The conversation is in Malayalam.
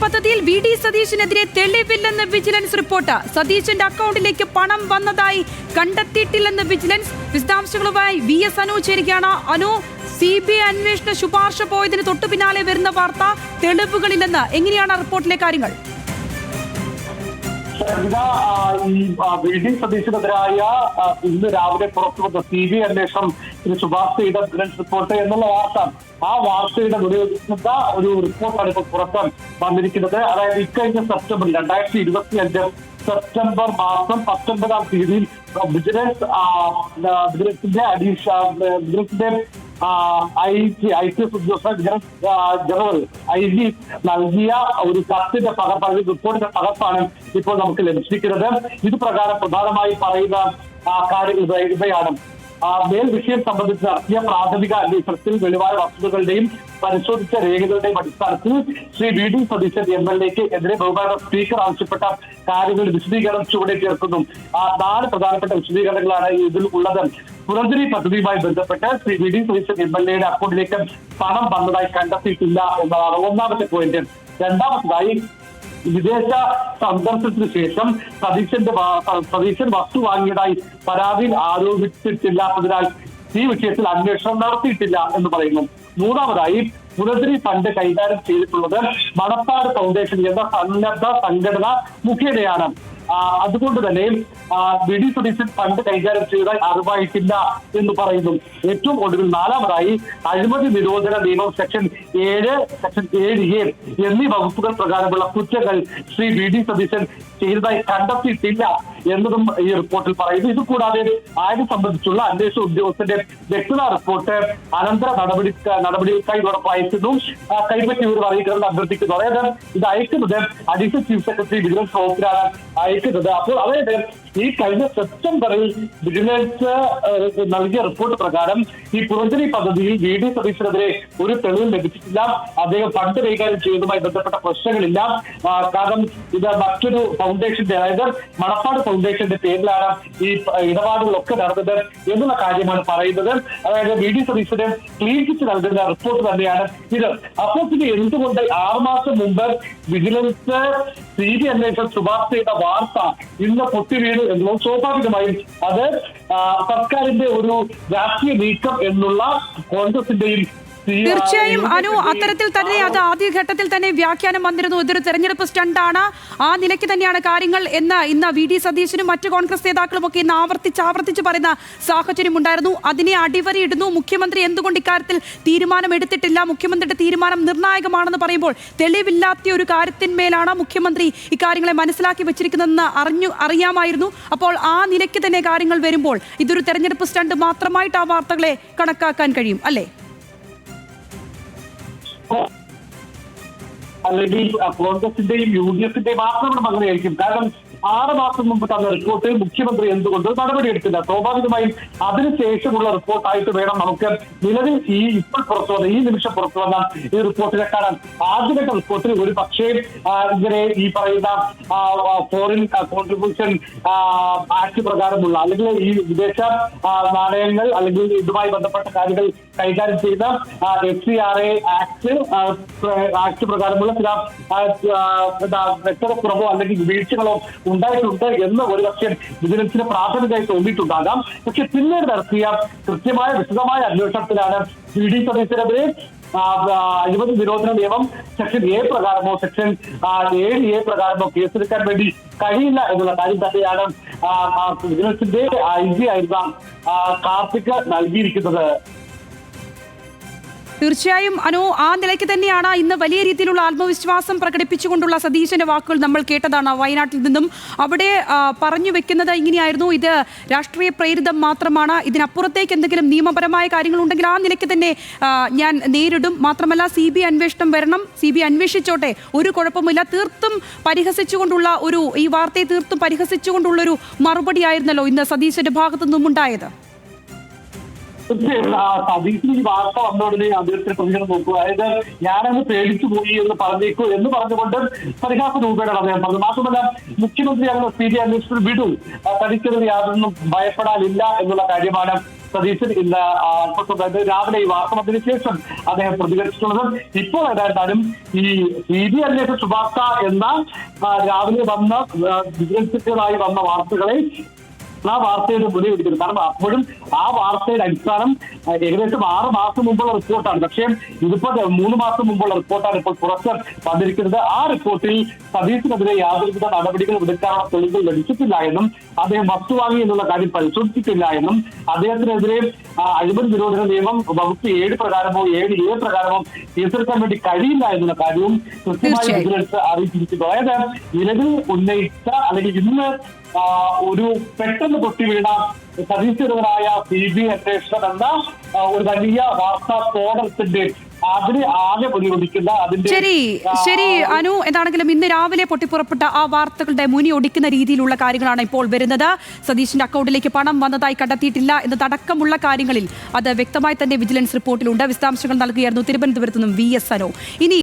പദ്ധതിയിൽ വി ഡി സതീഷിനെതിരെ തെളിവില്ലെന്ന് വിജിലൻസ് റിപ്പോർട്ട്. സതീഷിന്റെ അക്കൗണ്ടിലേക്ക് പണം വന്നതായി കണ്ടെത്തിയിട്ടില്ലെന്ന് വിജിലൻസ്. വിശദാംശങ്ങളുമായി വി എസ് അനു ചേരുകയാണ്. അനു സി ബി ഐ അന്വേഷണ ശുപാർശ പോയതിന് തൊട്ടു പിന്നാലെ വരുന്ന വാർത്ത തെളിവുകളില്ലെന്ന്. എങ്ങനെയാണ് റിപ്പോർട്ടിലെ കാര്യങ്ങൾ? ഇതാ ഈ ബിൽഡിംഗ് സതീശനെതിരായ ഇന്ന് രാവിലെ പുറത്തുവന്ന സി ബി അന്വേഷണം ഇത് ശുപാർശ ചെയ്ത വിജിലൻസ് റിപ്പോർട്ട് എന്നുള്ള വാർത്ത. ആ വാർത്തയുടെ വിലയിരുത്തുന്ന ഒരു റിപ്പോർട്ടാണ് ഇപ്പോൾ പുറത്ത് വന്നിരിക്കുന്നത്. അതായത് ഇക്കഴിഞ്ഞ സെപ്റ്റംബർ രണ്ടായിരത്തി ഇരുപത്തി അഞ്ച് സെപ്റ്റംബർ മാസം പത്തൊൻപതാം തീയതിയിൽ വിജിലൻസ് വിജിലൻസിന്റെ അഡീഷ വിജിലൻസിന്റെ I G I T S ഉദ്യോഗസ്ഥ ജനറൽ ഐ ജി നൽകിയ ഒരു കത്തിന്റെ പകർപ്പ് അല്ലെങ്കിൽ റിപ്പോർട്ടിന്റെ പകർപ്പാണ് ഇപ്പോൾ നമുക്ക് ലഭിച്ചിരിക്കുന്നത്. ഇത് പ്രകാരം പ്രധാനമായി പറയുന്ന കാര്യങ്ങൾ ഇവ- ഇവയാണ്. മേൽ വിഷയം സംബന്ധിച്ച് നടത്തിയ പ്രാഥമിക അന്വേഷണത്തിൽ വെളിവായ വസ്തുതകളുടെയും പരിശോധിച്ച രേഖകളുടെയും അടിസ്ഥാനത്തിൽ Shri V D Satheesan M L എക്ക് എതിരെ ബഹുമാന സ്പീക്കർ ആവശ്യപ്പെട്ട കാര്യങ്ങൾ വിശദീകരണം ചുവടെ ചേർക്കുന്നു. ആ നാല് പ്രധാനപ്പെട്ട വിശദീകരണങ്ങളാണ് ഇതിൽ ഉള്ളത്. പുനർജനി പദ്ധതിയുമായി ബന്ധപ്പെട്ട് Shri V D Satheesan M L എയുടെ അക്കൗണ്ടിലേക്ക് പണം വന്നതായി കണ്ടെത്തിയിട്ടില്ല എന്നതാണ് ഒന്നാമത്തെ പോയിന്റ് രണ്ടാമതായി വിദേശ സന്ദർശനത്തിന് ശേഷം സതീശന്റെ സതീശൻ വസ്തു വാങ്ങിയതായി പരാതിയിൽ ആരോപിച്ചിട്ടില്ലാത്തതിനാൽ ഈ വിഷയത്തിൽ അന്വേഷണം നടത്തിയിട്ടില്ല എന്ന് പറയുന്നു. മൂന്നാമതായി പുനർജനി ഫണ്ട് കൈകാര്യം ചെയ്തിട്ടുള്ളത് മണപ്പാട് ഫൗണ്ടേഷൻ എന്ന സന്നദ്ധ സംഘടന മുഖേനയാണ്. അതുകൊണ്ട് തന്നെ വിഡി സതീശൻ ഫണ്ട് കൈകാര്യം ചെയ്ത അറിവായിട്ടില്ല എന്ന് പറയുന്നു. ഏറ്റവും ഒടുവിൽ നാലാമതായി അഴിമതി നിരോധന നിയമം സെക്ഷൻ ഏഴ് സെക്ഷൻ ഏഴ് എ എന്നീ വകുപ്പുകൾ പ്രകാരമുള്ള കുറ്റങ്ങൾ ശ്രീ വി ഡി സതീശൻ ചെയ്തതായി കണ്ടെത്തിയിട്ടില്ല. എന്നതും ഈ റിപ്പോർട്ടിൽ പറയുന്നു. ഇത് കൂടാതെ ആയത് സംബന്ധിച്ചുള്ള അന്വേഷണ ഉദ്യോഗസ്ഥന്റെ വ്യക്തത റിപ്പോർട്ട് അനന്തര നടപടി നടപടികൾക്കായി ഇതോടൊപ്പം കൈപ്പറ്റി ഇവർ അറിയിക്കുന്നത് അഭ്യർത്ഥിക്കുന്നു. അതായത് ഇത് അയക്കുന്നത് അഡീഷണൽ ചീഫ് സെക്രട്ടറി വിജിലൻസ് വകുപ്പിലാണ് അയക്കുന്നത്. അപ്പോൾ അതായത് ഈ കഴിഞ്ഞ സെപ്റ്റംബറിൽ വിജിലൻസ് നൽകിയ റിപ്പോർട്ട് പ്രകാരം ഈ പുറഞ്ചരി പദ്ധതിയിൽ വി ഡി സതീശനെതിരെ ഒരു തെളിവ് ലഭിച്ചിട്ടില്ല. അദ്ദേഹം ഫണ്ട് കൈകാര്യം ചെയ്യുന്നതുമായി ബന്ധപ്പെട്ട പ്രശ്നങ്ങളില്ല. കാരണം ഇത് മറ്റൊരു ഫൗണ്ടേഷന്റെ അതായത് മണപ്പാട് ഫൗണ്ടേഷന്റെ പേരിലാണ് ഈ ഇടപാടുകളൊക്കെ നടന്നത് എന്നുള്ള കാര്യമാണ് പറയുന്നത്. അതായത് വി ഡി സതീശന് ക്ലീൻ ചിറ്റ് നൽകുന്ന റിപ്പോർട്ട് തന്നെയാണ് ഇത്. അപ്പോൾ പിന്നെ എന്തുകൊണ്ട് ആറുമാസം മുമ്പ് വിജിലൻസ് സി ബി അന്വേഷണം ശുപാർശ ചെയ്ത വാർത്ത ഇന്ന് പൊട്ടി വീണു എന്നുള്ളത് സ്വാഭാവികമായും അത് സർക്കാരിന്റെ ഒരു രാഷ്ട്രീയ നീക്കം എന്നുള്ള കോൺഗ്രസിന്റെയും തീർച്ചയായും അനു അത്തരത്തിൽ തന്നെ അത് ആദ്യഘട്ടത്തിൽ തന്നെ വ്യാഖ്യാനം വന്നിരുന്നു. ഇതൊരു തെരഞ്ഞെടുപ്പ് സ്റ്റണ്ടാണ് ആ നിലയ്ക്ക് തന്നെയാണ് കാര്യങ്ങൾ എന്ന് ഇന്ന് വി ഡി സതീശനും മറ്റ് കോൺഗ്രസ് നേതാക്കളും ഒക്കെ ഇന്ന് ആവർത്തിച്ച് ആവർത്തിച്ച് പറയുന്ന സാഹചര്യം ഉണ്ടായിരുന്നു. അതിനെ അടിവരയിടുന്നു മുഖ്യമന്ത്രി എന്തുകൊണ്ട് ഇക്കാര്യത്തിൽ തീരുമാനം എടുത്തിട്ടില്ല? മുഖ്യമന്ത്രിയുടെ തീരുമാനം നിർണായകമാണെന്ന് പറയുമ്പോൾ തെളിവില്ലാത്ത ഒരു കാര്യത്തിന്മേലാണ് മുഖ്യമന്ത്രി ഇക്കാര്യങ്ങളെ മനസ്സിലാക്കി വെച്ചിരിക്കുന്നതെന്ന് അറിഞ്ഞു അറിയാമായിരുന്നു. അപ്പോൾ ആ നിലയ്ക്ക് തന്നെ കാര്യങ്ങൾ വരുമ്പോൾ ഇതൊരു തെരഞ്ഞെടുപ്പ് സ്റ്റണ്ട് മാത്രമായിട്ട് ആ വാർത്തകളെ കണക്കാക്കാൻ കഴിയും അല്ലേ? Oh. അല്ലെങ്കിൽ കോൺഗ്രസിന്റെയും യു ഡി എഫിന്റെയും ആക്രമണം അങ്ങനെയായിരിക്കും. കാരണം ആറ് മാസം മുമ്പ് തന്ന റിപ്പോർട്ട് മുഖ്യമന്ത്രി എന്തുകൊണ്ട് നടപടിയെടുത്തില്ല? സ്വാഭാവികമായും അതിനുശേഷമുള്ള റിപ്പോർട്ടായിട്ട് വേണം നമുക്ക് നിലവിൽ ഈ ഇപ്പോൾ പുറത്തു വന്ന ഈ നിമിഷം പുറത്തു വന്ന ഈ റിപ്പോർട്ടിനെ കാണാൻ. ആദ്യഘട്ട റിപ്പോർട്ടിൽ ഒരു പക്ഷേ ഇങ്ങനെ ഈ പറയുന്ന ഫോറിൻ കോൺട്രിബ്യൂഷൻ ആക്ട് പ്രകാരമുള്ള അല്ലെങ്കിൽ ഈ വിദേശ നാണയങ്ങൾ അല്ലെങ്കിൽ ഇതുമായി ബന്ധപ്പെട്ട കാര്യങ്ങൾ കൈകാര്യം ചെയ്ത F C R A act act പ്രകാരമുള്ള ചില ആ, വ്യക്തത കുറവോ അല്ലെങ്കിൽ വീഴ്ചകളോ ഉണ്ടായിട്ടുണ്ട് എന്ന് ഒരുപക്ഷെ വിജിലൻസിന് പ്രാഥമികമായി തോന്നിയിട്ടുണ്ടാകാം. പക്ഷെ പിന്നീട് നടത്തിയ കൃത്യമായ വിശദമായ അന്വേഷണത്തിലാണ് സി ഡി സതീശനെതിരെ അഴിമതി നിരോധന നിയമം സെക്ഷൻ എ പ്രകാരമോ സെക്ഷൻ ഏഴ് എ പ്രകാരമോ കേസെടുക്കാൻ വേണ്ടി കഴിയില്ല എന്നുള്ള കാര്യം തന്നെയാണ് വിജിലൻസിന്റെ ഐ ജി ആയിരുന്ന കാർത്തിക് നൽകിയിരിക്കുന്നത്. തീർച്ചയായും അനു ആ നിലയ്ക്ക് തന്നെയാണ് ഇന്ന് വലിയ രീതിയിലുള്ള ആത്മവിശ്വാസം പ്രകടിപ്പിച്ചുകൊണ്ടുള്ള സതീശന്റെ വാക്കുകൾ നമ്മൾ കേട്ടതാണ്. വയനാട്ടിൽ നിന്നും അവിടെ പറഞ്ഞു വെക്കുന്നത് ഇങ്ങനെയായിരുന്നു. ഇത് രാഷ്ട്രീയ പ്രേരിതം മാത്രമാണ്. ഇതിനപ്പുറത്തേക്ക് എന്തെങ്കിലും നിയമപരമായ കാര്യങ്ങളുണ്ടെങ്കിൽ ആ നിലയ്ക്ക് തന്നെ ഞാൻ നേരിടും. മാത്രമല്ല സി ബി അന്വേഷണം വരണം. സി ബി അന്വേഷിച്ചോട്ടെ. ഒരു കുഴപ്പമില്ല തീർത്തും പരിഹസിച്ചുകൊണ്ടുള്ള ഒരു ഈ വാർത്തയെ തീർത്തും പരിഹസിച്ചുകൊണ്ടുള്ളൊരു മറുപടിയായിരുന്നല്ലോ ഇന്ന് സതീശന്റെ ഭാഗത്തു നിന്നും ഉണ്ടായത് സതീശിന് ഈ വാർത്ത വന്ന ഉടനെ അദ്ദേഹത്തിന്റെ പ്രതികരണം നോക്കുക അതായത് ഞാനങ്ങ് പേടിച്ചു പോയി എന്ന് പറഞ്ഞേക്കൂ എന്ന് പറഞ്ഞുകൊണ്ട് പരിഹാസ രൂപയുടെ അദ്ദേഹം പറഞ്ഞു. മാത്രമല്ല മുഖ്യമന്ത്രി അങ്ങനെ സി ബി അന്വേഷണം വിടും. തനിക്കെതിരെ യാതൊന്നും ഭയപ്പെടാനില്ല എന്നുള്ള കാര്യമാണ് സതീശൻ ഇന്ന് രാവിലെ ഈ വാർത്ത വന്നതിന് ശേഷം അദ്ദേഹം പ്രതികരിച്ചിട്ടുള്ളത്. ഇപ്പോൾ ഏതായിരുന്നാലും ഈ സി ബി അന്വേഷണ ശുപാർശ എന്ന രാവിലെ വന്ന വിജിലൻസിന്റെതായി വന്ന വാർത്തകളെ ആ വാർത്തയുടെ മുറി പിടിച്ചത് കാരണം അപ്പോഴും ആ വാർത്തയുടെ അടിസ്ഥാനം ഏകദേശം ആറ് മാസം മുമ്പുള്ള റിപ്പോർട്ടാണ്. പക്ഷേ ഇതിപ്പോ മൂന്ന് മാസം മുമ്പുള്ള റിപ്പോർട്ടാണ് ഇപ്പോൾ പുറത്ത് വന്നിരിക്കുന്നത്. ആ റിപ്പോർട്ടിൽ സതീഷിനെതിരെ യാതൊരുവിധ നടപടികളും എടുക്കാനുള്ള തെളിവുകൾ ലഭിച്ചിട്ടില്ല എന്നും അദ്ദേഹം വസ്തു വാങ്ങി എന്നുള്ള കാര്യം പരിശോധിച്ചിട്ടില്ല എന്നും അദ്ദേഹത്തിനെതിരെ അഴിമതി നിരോധന നിയമം വകുപ്പ് ഏഴ് പ്രകാരമോ ഏഴ് ഏഴ് പ്രകാരമോ കേസെടുക്കാൻ വേണ്ടി കഴിയില്ല എന്നുള്ള കാര്യവും കൃത്യമായി. വിജിലൻസ് അറിയിച്ചിരിക്കുന്നു. അതായത് നിലവിൽ ഉന്നയിച്ച അല്ലെങ്കിൽ ഇന്ന് ഒരു പെട്ടെന്ന് പൊട്ടി വീണ സതീശനെതിരായ സി ബി അന്വേഷണം എന്ന ഒരു വലിയ വാർത്താ സ്ഫോടനത്തിന്റെ അതിന് ആകെ പ്രതിരോധിക്കുന്ന അതിന്റെ ശരി ശരി അനു എന്താണെങ്കിലും ഇന്ന് രാവിലെ പൊട്ടിപ്പുറപ്പെട്ട ആ വാർത്തകളുടെ മുനി ഒടിക്കുന്ന രീതിയിലുള്ള കാര്യങ്ങളാണ് ഇപ്പോൾ വരുന്നത്. സതീഷിന്റെ അക്കൗണ്ടിലേക്ക് പണം വന്നതായി കണ്ടെത്തിയിട്ടില്ല എന്നതടക്കമുള്ള കാര്യങ്ങളിൽ അത് വ്യക്തമായി തന്നെ വിജിലൻസ് റിപ്പോർട്ടിലുണ്ട്. വിശദാംശങ്ങൾ നൽകുകയായിരുന്നു തിരുവനന്തപുരത്ത് നിന്നും വി എസ് അനു. ഇനി